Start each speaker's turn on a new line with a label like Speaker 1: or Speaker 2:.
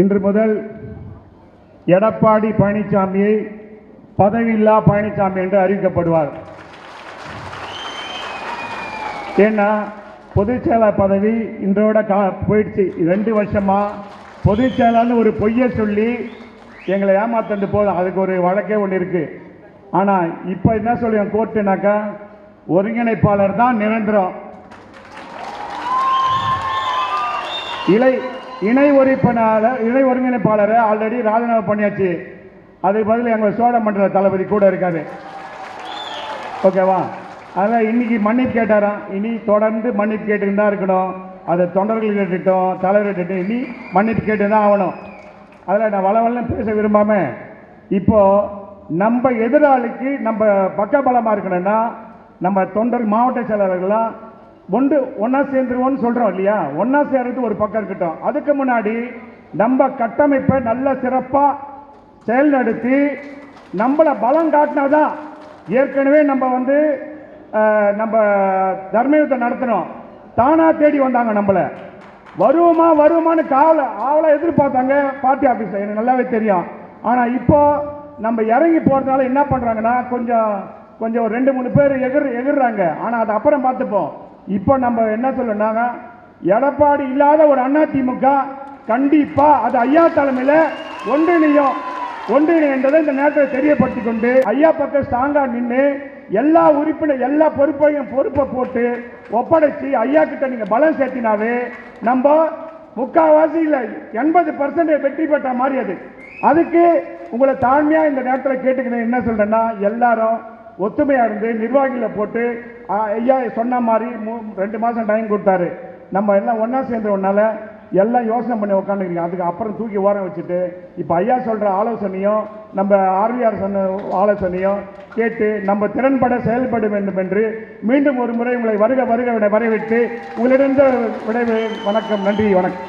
Speaker 1: இன்று முதல் எடப்பாடி பழனிசாமியை பதவியில்லா பழனிசாமி என்று அறிவிக்கப்படுவார். ஏன்னா பொதுச் செயலாளர் பதவி இன்றோட கா போயிடுச்சு. ரெண்டு வருஷமாக பொதுச் செயலாளர்னு ஒரு பொய்யை சொல்லி எங்களை ஏமாத்தண்டு போதும். அதுக்கு ஒரு வழக்கே ஒன்று இருக்குது ஆனால் இப்போ என்ன சொல்லுவேன் கோர்ட்டுனாக்கா ஒருங்கிணைப்பாளர் தான் நிரந்தரம். இலை இணை ஒருங்கிணைப்பாளர் இணை ஒருங்கிணைப்பாளரை ஆல்ரெடி ராஜினாமா பண்ணியாச்சு. அதுக்கு பதில் எங்கள் சோழ மண்டல தளபதி கூட இருக்காரு. ஓகேவா? அதனால் இன்னைக்கு மன்னிப்பு கேட்டாராம். இனி தொடர்ந்து மன்னிப்பு கேட்டுக்கிட்டு தான் இருக்கணும். அதை தொண்டர்கள் கேட்டுட்டோம் தலைவர் கேட்டு இனி மன்னிப்பு கேட்டு தான் ஆகணும். அதில் நான் வளவெல்லாம் பேச விரும்பாம இப்போது நம்ம எதிராளிக்கு நம்ம பக்கபலமாக இருக்கணும்னா நம்ம தொண்டர் மாவட்ட செயலாளர்கள்லாம் ஒன்று ஒன்றா சேர்ந்துருவோம்னு சொல்கிறோம் இல்லையா? ஒன்றா சேர்றது ஒரு பக்கம் இருக்கட்டும். அதுக்கு முன்னாடி நம்ம கட்டமைப்பை நல்ல சிறப்பாக செயல்நடத்தி நம்மளை பலம் காட்டினாதான் ஏற்கனவே நம்ம வந்து நம்ம தர்மயுத்தம் நடத்தினோம் தானா தேடி வந்தாங்க நம்மளை. வருவோமா வருவோமான்னு காவல ஆவலை எதிர்பார்த்தாங்க பார்ட்டி ஆஃபீஸில் எனக்கு நல்லாவே தெரியும். ஆனால் இப்போ நம்ம இறங்கி போகிறதுனால என்ன பண்ணுறாங்கன்னா கொஞ்சம் கொஞ்சம் ஒரு ரெண்டு மூணு பேர் எகிர் எகிர்றாங்க. ஆனால் அது அப்புறம் பார்த்துப்போம். இப்போ நம்ம என்ன சொல்லணும்னா எடப்பாடி இல்லாத ஒரு அண்ணா திமுக கண்டிப்பா அது ஐயா தலைமையில் ஒன்றிணையும். ஒன்றிணைன்றதை இந்த நேரத்தில் தெரியப்படுத்திக் கொண்டு ஐயா பக்கம் ஸ்ட்ராங்கா நின்று எல்லா உறுப்பினர் எல்லா பொறுப்பையும் பொறுப்பை போட்டு ஒப்படைச்சு ஐயா கிட்ட நீங்க பலம் சேர்த்தினாவே நம்ம முக்காவாசி இல்லை எண்பது பர்சன்டேஜ் வெற்றி பெற்ற மாதிரி அது. அதுக்கு உங்களை தாழ்மையா இந்த நேரத்தில் கேட்டுக்கிறேன் என்ன சொல்றேன்னா எல்லாரும் ஒத்துமையாக இருந்து நிர்வாகியில் போட்டு ஐயா சொன்ன மாதிரி மூ- ரெண்டு மாதம் டைம் கொடுத்தாரு. நம்ம எல்லாம் ஒன்றா சேர்ந்தவனால எல்லாம் யோசனை பண்ணி உட்காந்துக்கிறீங்க அதுக்கு அப்புறம் தூக்கி ஓரம் வச்சுட்டு இப்போ ஐயா சொல்கிற ஆலோசனையும் நம்ம ஆர்விஆர் சொன்ன ஆலோசனையும் கேட்டு நம்ம திறன்பட செயல்பட வேண்டும் என்று மீண்டும் ஒரு முறை உங்களை வருக வருக விட வரவேற்று உங்களிடம் விடைவு வணக்கம் நன்றி வணக்கம்.